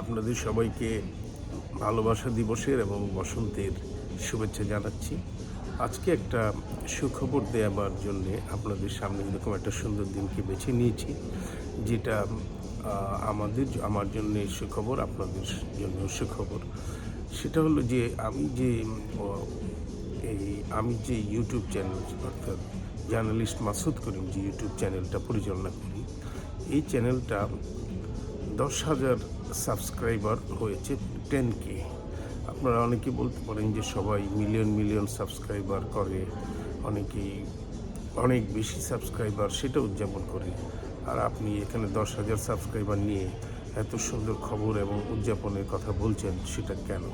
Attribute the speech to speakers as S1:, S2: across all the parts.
S1: আপনাদের সবাইকে ভালোবাসা দিবসের এবং বসন্তের শুভেচ্ছা জানাচ্ছি। আজকে একটা সুখবর দেওয়ার জন্য আপনাদের সামনে এরকম একটা সুন্দর দিনকে বেছে নিয়েছি, যেটা আমাদের, আমার জন্য সুখবর, আপনাদের জন্য সুখবর। সেটা হলো যে, আমি যে এই, আমি যে ইউটিউব চ্যানেল, অর্থাৎ জার্নালিস্ট মাসুদ করিম যে ইউটিউব চ্যানেলটা পরিচালনা করি, এই চ্যানেলটা দশ হাজার সাবস্ক্রাইবার হয়েছে টেন কে আপনারা অনেকে বলতে পারেন যে সবাই মিলিয়ন মিলিয়ন সাবস্ক্রাইবার করে, অনেকেই অনেক বেশি সাবস্ক্রাইবার সেটা উদযাপন করে। আর আপনি এখানে দশ হাজার সাবস্ক্রাইবার নিয়ে এত সুন্দর খবর এবং উদযাপনের কথা বলছেন, সেটা কেন?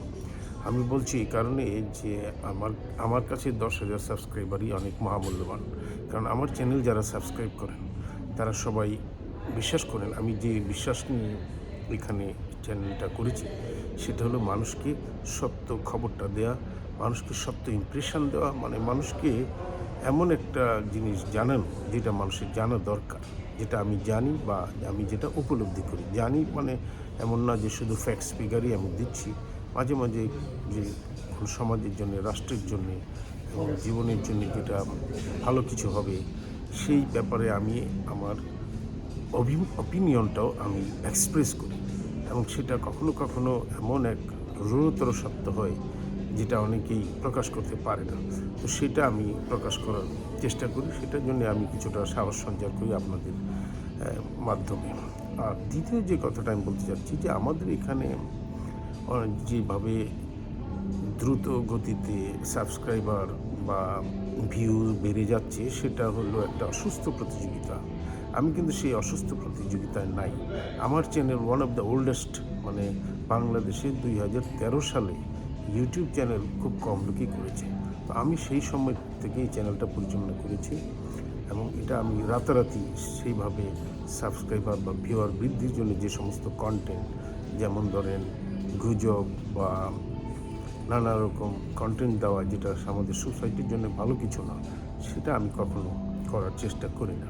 S1: আমি বলছি এই কারণে যে আমার আমার কাছে দশ হাজার সাবস্ক্রাইবারই অনেক মহামূল্যবান। কারণ আমার চ্যানেল যারা সাবস্ক্রাইব করেন, তারা সবাই বিশ্বাস করেন, আমি যে বিশ্বাস নিয়ে এখানে চ্যানেলটা করেছি, সেটা হলো মানুষকে সত্য খবরটা দেয়া, মানুষকে সত্য ইমপ্রেশন দেওয়া মানে মানুষকে এমন একটা জিনিস জানানো যেটা মানুষের জানা দরকার, যেটা আমি জানি বা আমি যেটা উপলব্ধি করি। জানি মানে এমন না যে শুধু ফ্যাক্টস ফিগারই আমি দিচ্ছি। মাঝে মাঝে যে সমাজের জন্য, রাষ্ট্রের জন্য জীবনের জন্য যেটা ভালো কিছু হবে, সেই ব্যাপারে আমি আমার অপিনিয়নটাও আমি এক্সপ্রেস করি এবং সেটা কখনো কখনো এমন এক রুরতর সত্য হয় যেটা অনেকেই প্রকাশ করতে পারে না। তো সেটা আমি প্রকাশ করার চেষ্টা করি, সেটার জন্য আমি কিছুটা সাহস সঞ্চার করি আপনাদের মাধ্যমে। আর দ্বিতীয় যে কথাটা আমি বলতে চাচ্ছি যে আমাদের এখানে যেভাবে দ্রুত গতিতে সাবস্ক্রাইবার বা ভিউ বেড়ে যাচ্ছে, সেটা হলো একটা অসুস্থ প্রতিযোগিতা। আমি কিন্তু সেই অসুস্থ প্রতিযোগিতায় নাই। আমার channel one of the oldest মানে বাংলাদেশে দুই হাজার তেরো সালে ইউটিউব চ্যানেল খুব কম লোকই করেছে। তো আমি সেই সময় থেকে এই চ্যানেলটা পরিচালনা করেছি এবং এটা আমি রাতারাতি সেইভাবে সাবস্ক্রাইবার বা ভিউয়ার বৃদ্ধির জন্য যে সমস্ত কন্টেন্ট যেমন ধরেন গুজব বা নানা রকম কন্টেন্ট দেওয়া যেটা আমাদের সোসাইটির জন্য ভালো কিছু না, সেটা আমি কখনো করার চেষ্টা করি না।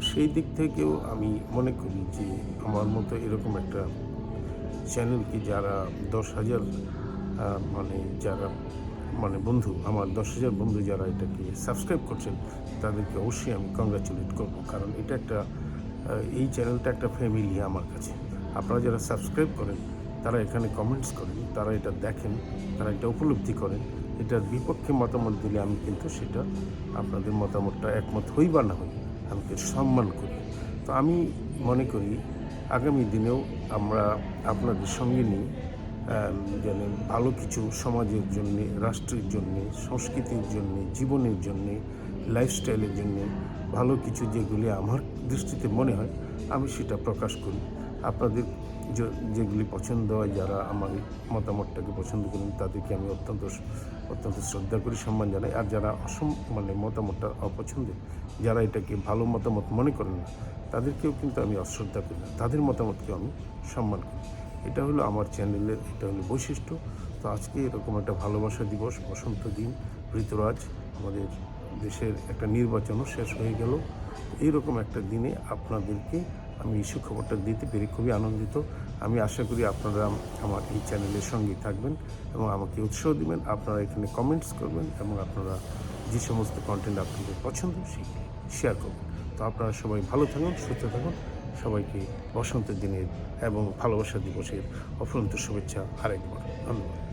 S1: সেই দিক থেকেও আমি মনে করি যে আমার মতো এরকম একটা চ্যানেলকে যারা দশ হাজার মানে যারা মানে বন্ধু, আমার দশ হাজার বন্ধু যারা এটাকে সাবস্ক্রাইব করছেন, তাদেরকে অবশ্যই আমি কংগ্রাচুলেট করব। কারণ এটা একটা এই চ্যানেলটা একটা ফ্যামিলি আমার কাছে। আপনারা যারা সাবস্ক্রাইব করেন, তারা এখানে কমেন্টস করেন, তারা এটা দেখেন, তারা এটা উপলব্ধি করেন। এটার বিপক্ষে মতামত দিলে আমি কিন্তু সেটা আপনাদের মতামতটা একমত হই বা না হই। আমি সম্মান করি। তো আমি মনে করি আগামী দিনেও আমরা আপনাদের সঙ্গে নিই যেন ভালো কিছু সমাজের জন্য, রাষ্ট্রের জন্য, সংস্কৃতির জন্য, জীবনের জন্য লাইফস্টাইলের জন্য ভালো কিছু যেগুলি আমার দৃষ্টিতে মনে হয়, আমি সেটা প্রকাশ করি। আপনাদের যেগুলি পছন্দ হয়, যারা আমার মতামতটাকে পছন্দ করেন, তাদেরকে আমি অত্যন্ত অত্যন্ত শ্রদ্ধা করি, সম্মান জানাই। আর যারা অসম মানে মতামতটা অপছন্দের, যারা এটাকে ভালো মতামত মনে করেন না, তাদেরকেও কিন্তু আমি অশ্রদ্ধা করি না। তাদের মতামতকে আমি সম্মান করি। এটা হলো আমার চ্যানেলের, এটা হলো বৈশিষ্ট্য। তো আজকে এরকম একটা ভালোবাসা দিবস, বসন্ত দিন, ঋতুরাজ, আমাদের দেশের একটা নির্বাচনও শেষ হয়ে গেল। এইরকম একটা দিনে আপনাদেরকে আমি এই সুখবরটা দিতে পেরে খুবই আনন্দিত। আমি আশা করি আপনারা আমার এই চ্যানেলের সঙ্গেই থাকবেন এবং আমাকে উৎসাহ দিবেন। আপনারা এখানে কমেন্টস করবেন এবং আপনারা যে সমস্ত কন্টেন্ট আপনাদের পছন্দ সেগুলি শেয়ার করবেন। তো আপনারা সবাই ভালো থাকুন, সুস্থ থাকুন। সবাইকে বসন্তের দিনের এবং ভালোবাসা দিবসের অফুরন্ত শুভেচ্ছা আরেকবার। ধন্যবাদ।